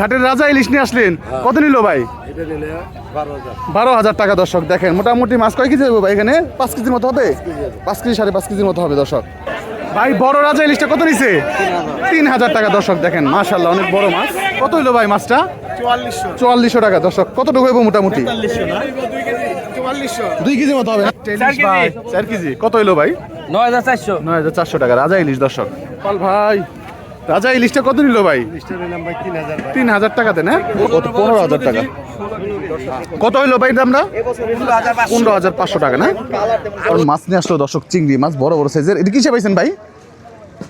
ঘাটের রাজা ইলিশ নিয়ে আসলেন। কত নিল ভাই? বারো হাজার। টাকা দর্শক দেখেন মোটামুটি মাছ কয় কেজি দেবো ভাই এখানে? পাঁচ কেজির মতো হবে? পাঁচ কেজি সাড়ে পাঁচ কেজির মতো হবে দর্শক। ভাই বড় রাজা ইলিশটা কত নিছে? তিন হাজার। টাকা দর্শক দেখেন মাশাল্লাহ অনেক বড় মাছ। কত হইল ভাই মাছটা? চুয়াল্লিশশো। চুয়াল্লিশশো টাকা দর্শক কতটুকু হইব মোটামুটি? দুই কেজি মতো হবে চার কেজি। কত হইল ভাই? নয় হাজার চারশো। নয় হাজার চারশো টাকা রাজা ইলিশ দর্শক। পাল ভাই। রাজা এই ইলিশটা কত নিল ভাই? তিন হাজার টাকাতে না? কত পনেরো হাজার টাকা। কত হইল ভাই দামটা? পনেরো হাজার পাঁচশো। টাকা না? কারণ মাছ নিয়ে আসলো দর্শক চিংড়ি মাছ বড় বড় সাইজের এটা কিসে পাইছেন ভাই?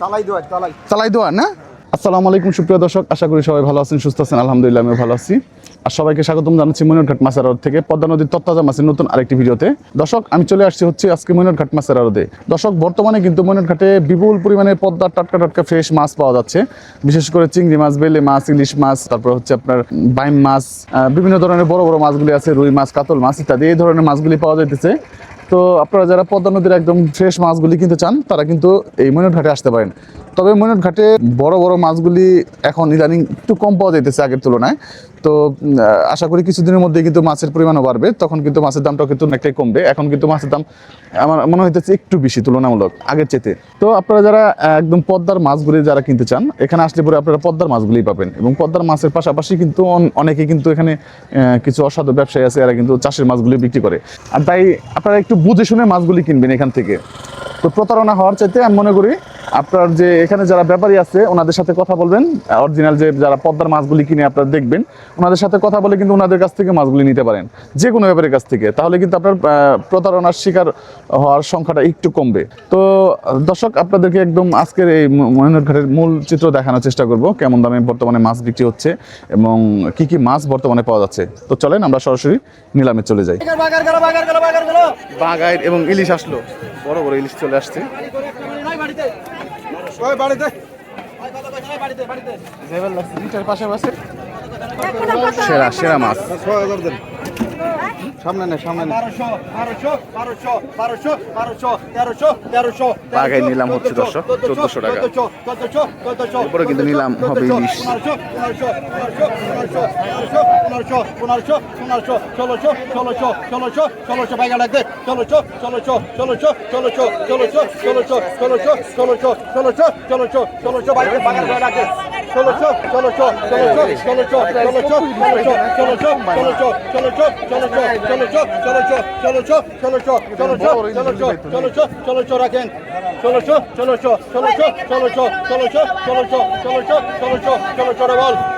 তালাই দোয়ার তালাই। চালাই দোয়া না? আসসালামু আলাইকুম, সুপ্রিয় দর্শক। আশা করি সবাই ভালো আছেন, সুস্থ আছেন। আলহামদুলিল্লাহ আমি ভালো আছি। আর সবাইকে স্বাগতম জানাচ্ছি মনিরঘাট মাছের আড়ত থেকে পদ্মা নদীর তত্তাজা মাছের নতুন আরেকটি ভিডিওতে। দর্শক, আমি চলে আসছি হচ্ছে আজকে মনিরঘাট মাছের আড়তে। দর্শক, বর্তমানে কিন্তু মনিরঘাটে বিপুল পরিমাণে পদ্মা টাটকা টাটকা ফ্রেশ মাছ পাওয়া যাচ্ছে। বিশেষ করে চিংড়ি মাছ, বেলে মাছ, ইলিশ মাছ, তারপর হচ্ছে আপনার বাইম মাছ বিভিন্ন ধরনের বড় বড় মাছগুলি আছে, রুই মাছ, কাতল মাছ ইত্যাদি। এই ধরনের মাছগুলি পাওয়া যাইতেছে। তো আপনারা যারা পদ্মা নদীর একদম ফ্রেশ মাছগুলি কিনতে চান, তারা কিন্তু এই ময়ূর ঘাটে আসতে পারেন। তবে ময়ূর ঘাটে বড় বড় মাছগুলি এখন ইদানিং একটু কম পাওয়া যাইতেছে আগের তুলনায়। তো আশা করি কিছুদিনের মধ্যে কিন্তু মাছের পরিমাণও বাড়বে। তখন কিন্তু মাছের দামটাও কিন্তু অনেকটাই কমবে। এখন কিন্তু মাছের দাম আমার মনে হইতেছে একটু বেশি, তুলনামূলক, আগের চেতে তো আপনারা যারা একদম পদ্মার মাছগুলি যারা কিনতে চান, এখানে আসলে পরে আপনারা পদ্মার মাছগুলি পাবেন। এবং পদ্মার মাছের পাশাপাশি কিন্তু অন- অনেকে কিন্তু এখানে কিছু অসাধু ব্যবসায়ী আছে, এরা কিন্তু চাষের মাছগুলি বিক্রি করে। আর তাই আপনারা একটু বুঝে শুনে মাছগুলি কিনবেন এখান থেকে। তো প্রতারণা হওয়ার চাইতে আমি মনে করি আপনার যে এখানে যারা ব্যাপারী আছে, ওনাদের সাথে কথা বলবেন। অরিজিনাল যে যারা পদ্মার মাছগুলি কিনে আপনারা দেখবেন, ওনাদের সাথে কথা বলে কিন্তু ওনাদের কাছ থেকে মাছগুলি নিতে পারেন। যে কোনো ব্যাপারের কাছ থেকে। তাহলে কিন্তু আপনার প্রতারণার শিকার হওয়ার সংখ্যাটা একটু কমবে। তো, দর্শক, আপনাদেরকে একদম আজকের এই মহেন্দ্র ঘাটের মূল চিত্র দেখানোর চেষ্টা করব, কেমন দামে বর্তমানে মাছ বিক্রি হচ্ছে এবং কি কি মাছ বর্তমানে পাওয়া যাচ্ছে। তো চলেন, আমরা সরাসরি নিলামে চলে যাই। এবং ইলিশ আসলো। বড় বড় ইলিশ চলে আসছে। ওই বাড়িতে। ইটার পাশে পাশে সেরা সেরা মাছ। ছয় হাজার দেন। সামনে নেই সামনে নেই বাগাই নিলাম হচ্ছে দর্শক চোদ্দশো টাকা এরপরে কিন্তু নিলাম হবে ইলিশ ষোলোশো রাখেন ষোলোশো ষোলোশো ষোলোশো ষোলোশো ষোলোশো ষোলোশো ষোলোশো ষোলোশো ষোলোশো ডবল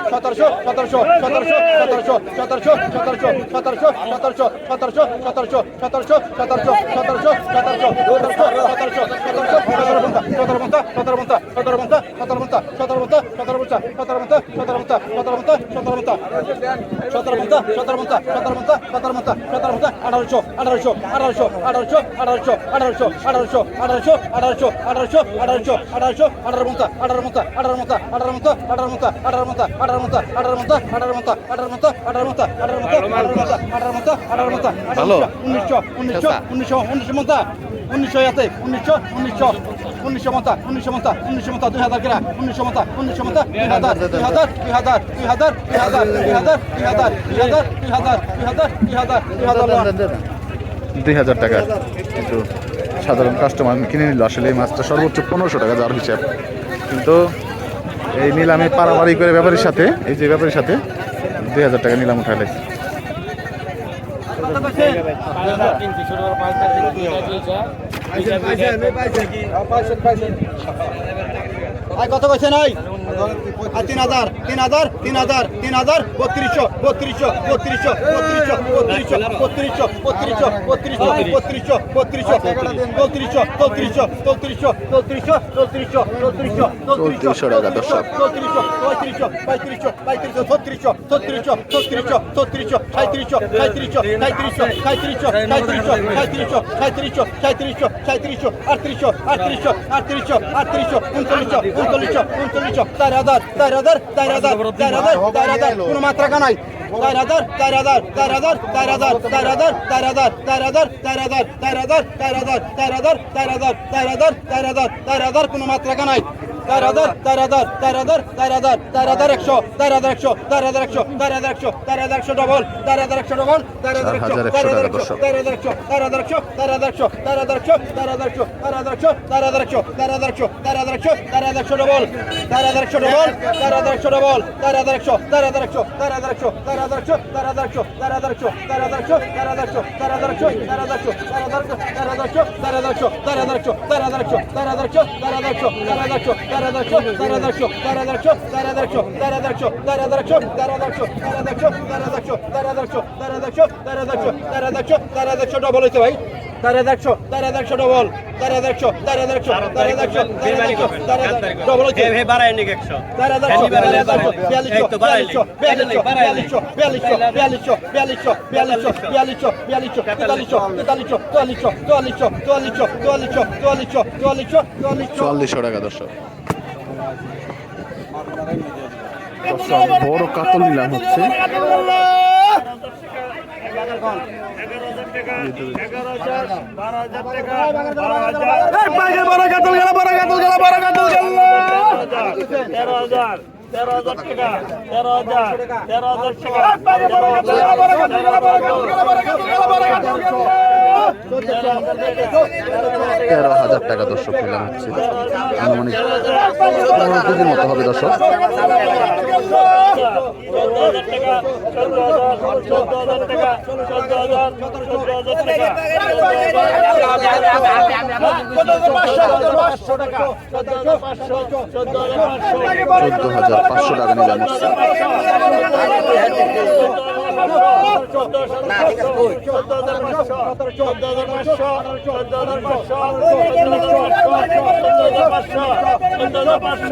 সতেরোশো সতেরোশো সতেরোশো সতেরোশো সতেরোশো সতেরোশো সতেরোশো সতেরোশো সতেরোশো সতেরোশো সতেরোশো সতেরোশো সতেরোশো সতেরোশো সতেরো মন্তা সতেরো মন্তা সতেরো মন্তা সতেরো মন্তা সতেরো মন্তা সতেরো মন্তা সতেরো মন্তা সতেরো মন্তা সতেরো মন্তা সতেরো মন্তা সতেরো মন্তা সতেরো মন্তা সতেরো মন্তা সতেরো মন্তা সতেরো মন্তা আঠারোশো আঠারোশো আঠারোশো আঠারোশো আঠারোশো আঠারোশো আঠারোশো আঠারোশো আঠারোশো আঠারোশো আঠারোশো আঠারোশো আঠারো মন্তা আঠারো মন্তা আঠারো মন্তা আঠারো মন্তা আঠারো মন্তা আঠারো মন্তা আঠারো মন্তা আঠারো মন্তা আঠারো মন্তা আঠারো মন্তা আঠারো মন্তা আঠারো মন্তা আঠারো মন্তা আঠারো মন্তা ভালো। উনিশশো উনিশশো উনিশশো উনিশশো মন্তা উনিশশো এতে উনিশশো উনিশশো উনিশশো মন্তা উনিশশো মন্তা উনিশশো মন্তা দুই হাজার গ্রা উনিশশো মন্তা উনিশশো মন্তা দুই হাজার দুই হাজার দুই হাজার দুই হাজার দুই হাজার দুই হাজার দুই হাজার দুই হাজার দুই হাজার দুই হাজার দুই হাজার দুই হাজার দুই হাজার টাকা কিন্তু সাধারণ কাস্টমার কিনে নিল আসলে এই মাছটা সর্বোচ্চ পনেরোশো টাকা যাওয়ার হিসাব কিন্তু এই নিলামে পারাবাড়ি করে ব্যাপারীর সাথে, এই যে ব্যাপারীর সাথে দুই হাজার টাকা নিলাম উঠালে কত কইছে নাই আর তিন হাজার তিন হাজার তিন হাজার তিন হাজার বত্রিশশো বত্রিশশো বত্রিশশো বত্রিশশো বত্রিশশো বত্রিশশো বত্রিশশো বত্রিশশো বত্রিশশো বত্রিশশো চৌত্রিশশো চৌত্রিশশো চৌত্রিশশো চৌত্রিশশো চৌত্রিশশো চৌত্রিশশো। চৌত্রিশশো পঁয়ত্রিশশো পঁয়ত্রিশশো পঁয়ত্রিশশো ছত্রিশশো ছত্রিশশো ছত্রিশশো ছত্রিশশো সাঁত্রিশশো সাঁত্রিশশো সাঁত্রিশশো সাঁত্রিশশো সাঁত্রিশশো সাঁত্রিশশো সাঁত্রিশশো সাঁত্রিশশো সাঁত্রিশশো আটত্রিশশো আটত্রিশশো আটত্রিশশো আটত্রিশশো উনচল্লিশশো উনচল্লিশশো উনচল্লিশশো চার হাজার চার হাজার চার হাজার চার হাজার চার হাজার কোনো মাত্রা কানাই চার হাজার চার হাজার চার হাজার চার হাজার চার হাজার চার হাজার চার হাজার চার হাজার চার হাজার চার হাজার চার হাজার চার হাজার চার হাজার চার হাজার চার হাজার কোনো মাত্রা কানাই চার হাজার চার হাজার চার হাজার চার হাজার চার হাজার একশো চার হাজার একশো চার হাজার একশো চার হাজার একশো চার হাজার একশো ডবল চার হাজার একশো ডবল চার হাজার একশো চার হাজার একশো চার হাজার একশো চার হাজার একশো চার হাজার একশো চার হাজার একশো চার হাজার একশো চার হাজার একশো চার হাজার একশো চার হাজার একশো চার হাজার একশো চার হাজার একশো ডবল চার হাজার একশো ডবল চার হাজার একশো ডবল চার হাজার একশো চার হাজার একশো চার হাজার একশো চার হাজার একশো চার হাজার একশো চার হাজার একশো চার হাজার একশো চার হাজার একশো চার হাজার একশো চার হাজার একশো চার হাজার একশো চার হাজার একশো চার হাজার একশো চার হাজার একশো চার হাজার একশো চার হাজার একশো চার হাজার একশো চার হাজার একশো চার হাজার একশো একশো চার হাজার একশো চার হাজার একশো চার হাজার একশো চার হাজার একশো চার হাজার একশো চার হাজার একশো চার হাজার একশো চার হাজার একশো চার হাজার একশো ডবল হয়েছে ভাই চার হাজার একশো চার ডবল একশো চার হাজার একশো চার হাজার একশো চার হাজার ডবল বিয়াল্লিশশো বিয়াল্লিশশো বিয়াল্লিশশো বিয়াল্লিশশো বিয়াল্লিশশো তেতাল্লিশশো তেতাল্লিশশো চুয়াল্লিশশো টাকা দর্শক দর্শক বড় কাতল নিলাম হচ্ছে তেরো হাজার টাকা তেরো হাজার টাকা তেরো হাজার টাকা দর্শক পেলাম হচ্ছে। আনুমানিক পনেরো কেজির মতো হবে দর্শক। চোদ্দ হাজার পাঁচশো টাকা নিয়ে জানাচ্ছে পাঁচশো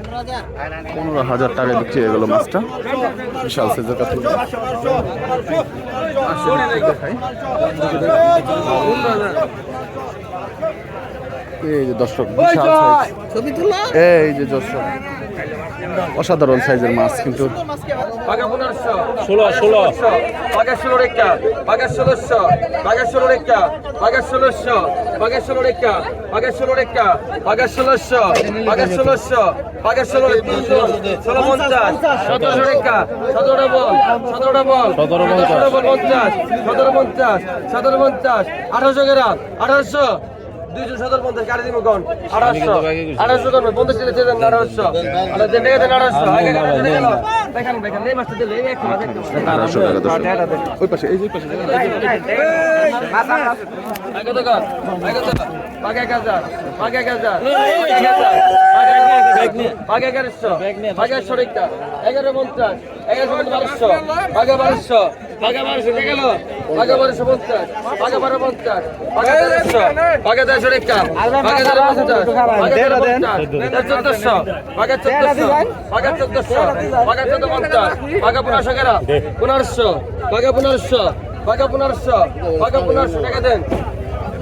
পনেরো হাজার টাকা বিক্রি হয়ে গেল মাছটা। বিশাল সাইজের কাছে এই যে দর্শক এই যে দর্শক। অসাধারণ সাইজের মাছ কিন্তু সতেরো পঞ্চাশ সতেরো পঞ্চাশ আঠারোশো গ্রাম আঠারোশো দুইশো সত্তর পঞ্চাশ কাটি দিব কোন? আঠারোশো। আঠারোশো করবে পঞ্চাশ কিলো চেয়ে দেন আঠারোশো। আচ্ছা, আঠারোশো। এক হাজার। ভাগে এগারোশো ভাগে শরিকটা এগারো পঞ্চাশ এগারোশো বারোশো ভাগে বারোশো ভাগে বারোশো কে গেল ভাগে বারোশো পঞ্চাশ ভাগে বারো পঞ্চাশ ভাগে দেড়শো ভাগে দেড়শো রেখটা ভাগে দেড় পঞ্চাশ ভাগে দেড় পঞ্চাশ চোদ্দশো ভাগে চোদ্দশো ভাগে চোদ্দশো ভাগে চোদ্দ পঞ্চাশ ভাগে পনেরোশো গেল পনেরোশো ভাগে পনেরোশো ভাগে পনেরোশো ভাগে পনেরোশো টাকা দেন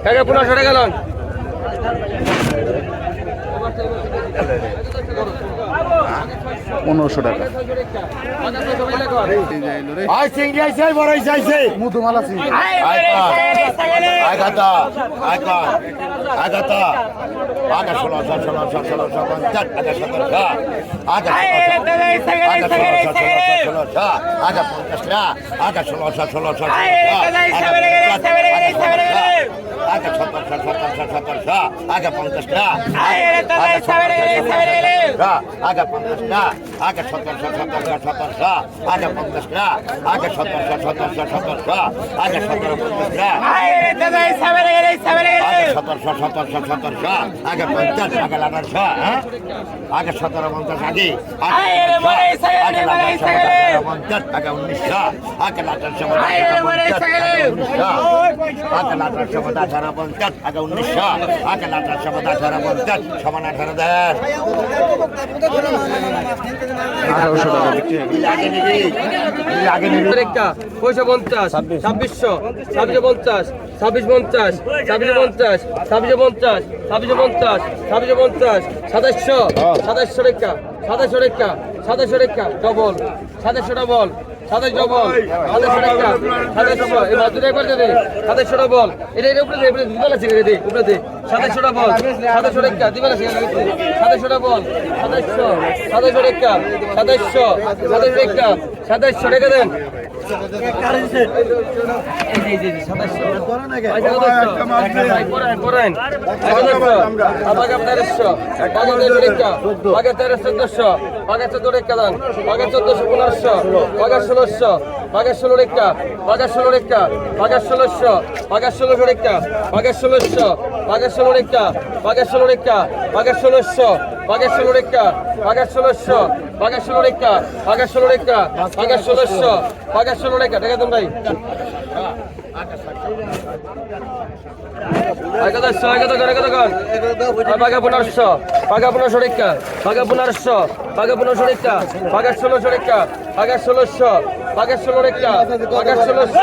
টাকা পনেরোশো টাকা গেলেন পনেরোশো টাকা মধুমালা চিংড়ি আগা পঞ্চাশ আগা ষোলো ষোলো ষোলো আগে সতেরোশো সতেরোশো সতেরোশো আগে পঞ্চাশটা আগে পঞ্চাশটা আগে সতেরোশো সতেরোশো সতেরোশো আগে পঞ্চাশটা আগে সতেরোশো সতেরোশো সতেরোশো আগে সতেরো পঞ্চাশটা সতেরোশো সতেরোশো সতেরোশো আগে পঞ্চাশ আগে আঠারোশো আগে সতেরো পঞ্চাশ আগে আগে পঞ্চাশ আগে উনিশশো আগে আঠারোশো আগে আঠারোশো আঠারো পঞ্চাশ আগে উনিশশো আগে আঠারোশো আঠারো পঞ্চাশ সমান আঠারো দেন আঠারোশো টাকা আগে নিবি। আগে নিবি। একটা পয়সা পঞ্চাশ ছাব্বিশশো ছাব্বিশশো পঞ্চাশ ছাব্বিশ পঞ্চাশ ছাব্বিশশো পঞ্চাশ ছাব্বিশশো পঞ্চাশ ছাব্বিশশো পঞ্চাশ ছাব্বিশশো পঞ্চাশ সাতাশশো সাতাশশো রেখা সাতাশশো রেখা সাতাশশো রেখা ডবল সাতাশশো ডবল সাতাশ ডবল সাতাশশো টাকা সাতাশশো বল এই মাছ দুটো একবার দে সাতাশশো বল এটা এটা উপরে উপরে দুবেলা ছিল রে উপরে দে সাতাশশো বল সাতাশশো টাকা দুবেলা ছিল সাতাশশো বল সাতাশশো সাতাশশো টাকা সাতাশশো সাতাশশো টাকা সাতাশশো টাকা দেন চোদ্দশো বাঘা চোদ্দ রেখা দান বাঘা চোদ্দশো পনেরোশো বাঘা ষোলোশো বাঘা ষোলো রেখা বাঘা ষোলো রেখা বাঘা ষোলোশো বাঘা ষোলোশো রেখা বাঘা ষোলোশো বাঘা ষোলো রেখা বাঘা ষোলো রেখা বাঘা ষোলোশো বাঘা ষোলো রেখা বাঘা ষোলোশো বাঘের ষোলো রেখা বাঘের ষোলো রেখা বাঘের ষোলোশো বাঘের ষোলো রেখা ঠিক আছে ভাই বাঘা পনেরোশো বাঘা পনেরোশো রেখা বাঘা পনেরোশো বাঘা পনেরোশো রেখা বাঘের ষোলোশো রেখা বাঘের ষোলোশো বাঘের ষোলো রেখা বাঘের ষোলোশো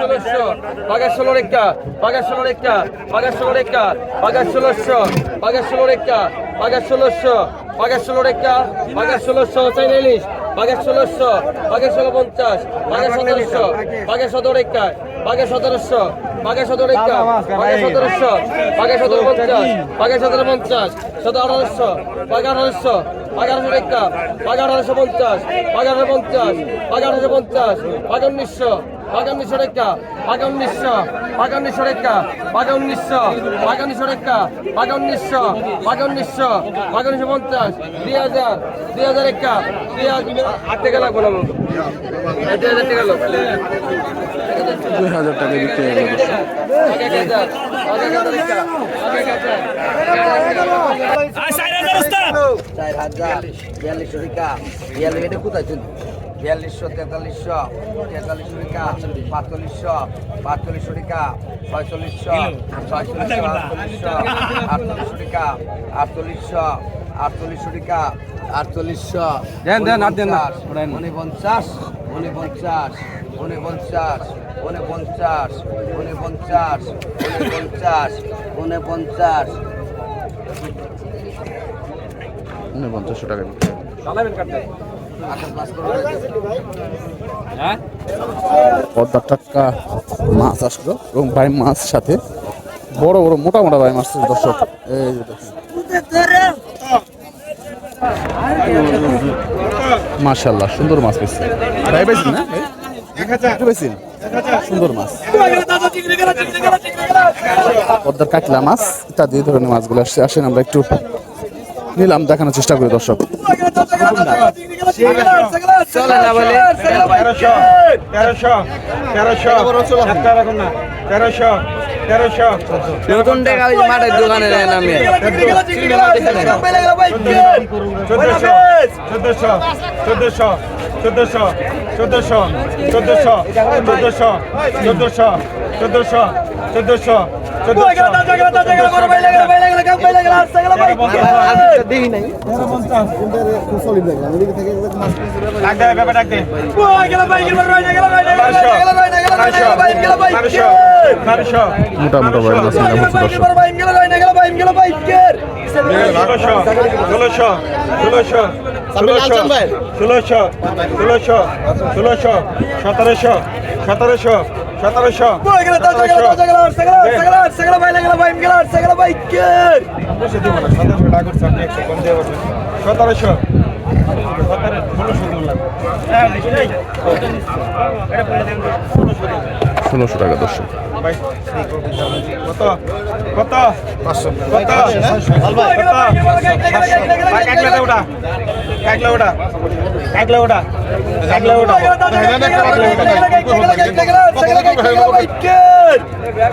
ষোলোশো বাঘের ষোলো রেখা বাঘের ষোলো রেখা বাঘের ষোলো রেখা বাঘের ষোলোশো বাঘের ষোলো রেখা বাঘের ষোলোশো বাঘের ষোলোর একটা বাঘের ষোলোশো চাইনিশ বাঘের ষোলোশো বাঘের ষোলো পঞ্চাশ বাঘের সতেরোশো বাঘের সতেরো একটা বাঘের সতেরোশো বাঘের সতেরো একটা বাঘের সতেরোশো বাঘের সতেরো পঞ্চাশ বাঘের সতেরো পঞ্চাশ শত আঠারোশো বাঘ আঠারোশো বাগারোশো একটা বাগারোশো পঞ্চাশ বাগারোশো পঞ্চাশ বাগারোশো পঞ্চাশ বাগার উনিশশো আগাম সরেক্কা বাগান নিঃস্ব বাগান সরেক্কা বাগান নিঃস্ব আগাম সরেক্কা বাগান নিঃস্ব আগাম নিঃস্ব আগাম নিঃশো পঞ্চাশ দুই হাজার দুই হাজার একা দুই হাজার আট টাকা লাগবো না দুই হাজার টাকা লাগবে দুই হাজার টাকা বিক্রি হয়ে গেল। বিয়াল্লিশ বিয়াল্লিশ এটা কোথায় চলছে? বিয়াল্লিশশো তেতাল্লিশশো তেতাল্লিশশো টিকা পাঁচচল্লিশশো পাঁচচল্লিশশো টিকা ছয়চল্লিশশো ছয়চল্লিশশো আটচল্লিশশো আটচল্লিশশো টিকা আটচল্লিশশো আটচল্লিশশো টিকা আটচল্লিশশো। উনপঞ্চাশ উনপঞ্চাশ উনপঞ্চাশ উনপঞ্চাশ উনপঞ্চাশ উনপঞ্চাশ উনপঞ্চাশ উনপঞ্চাশ। উনপঞ্চাশশো টাকা বিক্রি হয়ে গেল আঠাশ পাঁচ করে পদ্মা টাটকা মাছ আসলো এবং বাই মাছ সাথে বড় বড় মোটা মোটা বাই মাছ দর্শক। এই মাশাল্লাহ সুন্দর মাছ পেয়েছি ভাই পাইছেন না? সুন্দর মাছ। পদ্মার কাটলা মাছ ইত্যাদি ধরনের মাছগুলো আসছে। আসেন আমরা একটু নিলাম দেখানোর চেষ্টা করি দর্শক চোদ্দশো চোদ্দশো চোদ্দশো চোদ্দশো চোদ্দশো চোদ্দশো চোদ্দশো চোদ্দশো চোদ্দশো মোটামুটি বাইক মাছ ষোলোশো ষোলোশো ষোলোশো ষোলোশো ষোলোশো সতেরোশো সতেরোশো সতেরোশো সতেরোশো ষোলোশো টাকা দর্শক কত এক লাখটা এক লাখটা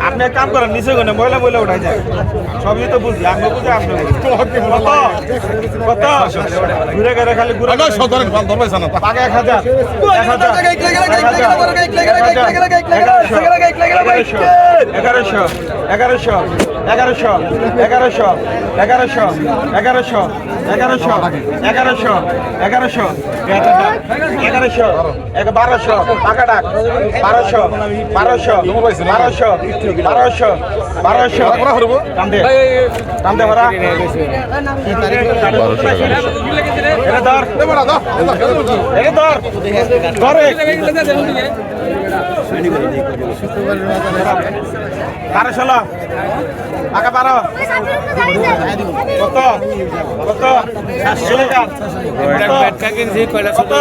আপনি এক কাম করেন নিচে গেলে মহিলা মহিলা উঠাই যায় সবই তো বুঝি আমি বুঝি আপনি কত? ঘুরে গেলে খালি ঘুরে এক হাজার। এক হাজার। এগারোশো এগারোশো এগারোশো এগারোশো এগারোশো এগারোশো এগারোশো এগারোশো এগারোশো এগারোশো বারোশো টাকা ডাক বারোশো বারোশো বারোশো বারোশো বারোশো ভরা এটা ধর এটা ধর ধরে शुक्रवार বারো ষোলো টাকা বারো কত কত সাতশো কত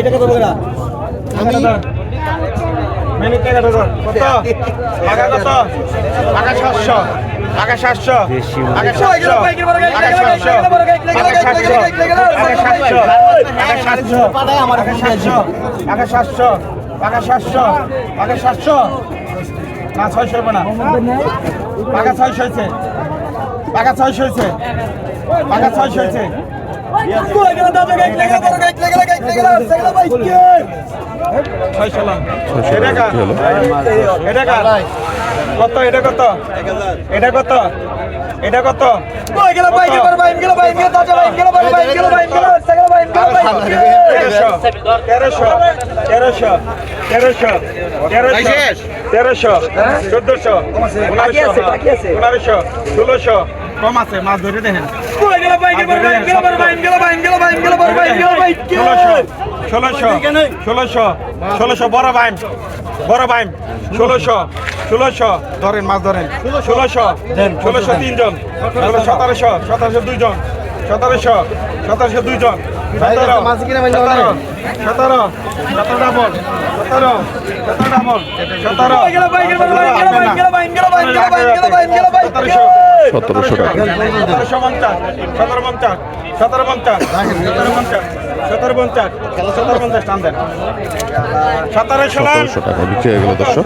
এটা কত বলে মিনিট টাকা কত টাকা কত টাকা সাতশো টাকা সাতশো টাকা সাতশো টাকা সাতশো টাকা সাতশো টাকা সাতশো টাকা সাতশো টাকা সাতশো টাকা সাতশো টাকা সাতশো টাকা সাতশো না ছয়শো না টাকা ছয়শো হয়েছে টাকা ছয়শো হয়েছে। টাকা ছয়শো হয়েছে? কত এটা কত এটা কত এটা কত তেরোশো তেরোশো তেরোশো তেরোশো তেরোশো তেরোশো চোদ্দশো পনেরোশো পনেরোশো ষোলোশো কম আছে মাছ ধরে দেখেন। ষোলোশো ষোলোশো ষোলোশো বড় বাইম বড় বাইম ষোলোশো ষোলোশো। ধরেন মাছ ধরেন। ষোলোশো ষোলোশো তিনজন ষোলো সতেরোশো সতেরোশো দুইজন সতেরোশো সতেরোশো দুইজন। সতেরো সতেরো সতেরো সতেরো ডাবল সতেরো। সতেরো ডাবল সতেরো সতেরোশো। টাকা। সতেরোশো পঞ্চাশ সতেরো পঞ্চাশ সতেরো পঞ্চাশ সতেরো পঞ্চাশ সতেরো পঞ্চাশ সতেরো পঞ্চাশ টান দেন। সতেরোশো লাখ সতেরোশো টাকা বিক্রি হয়ে গেল দর্শক।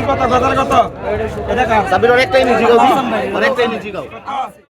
কত? কত কত? এটা অনেকটাই নিচি অনেকটাই নিচি গাও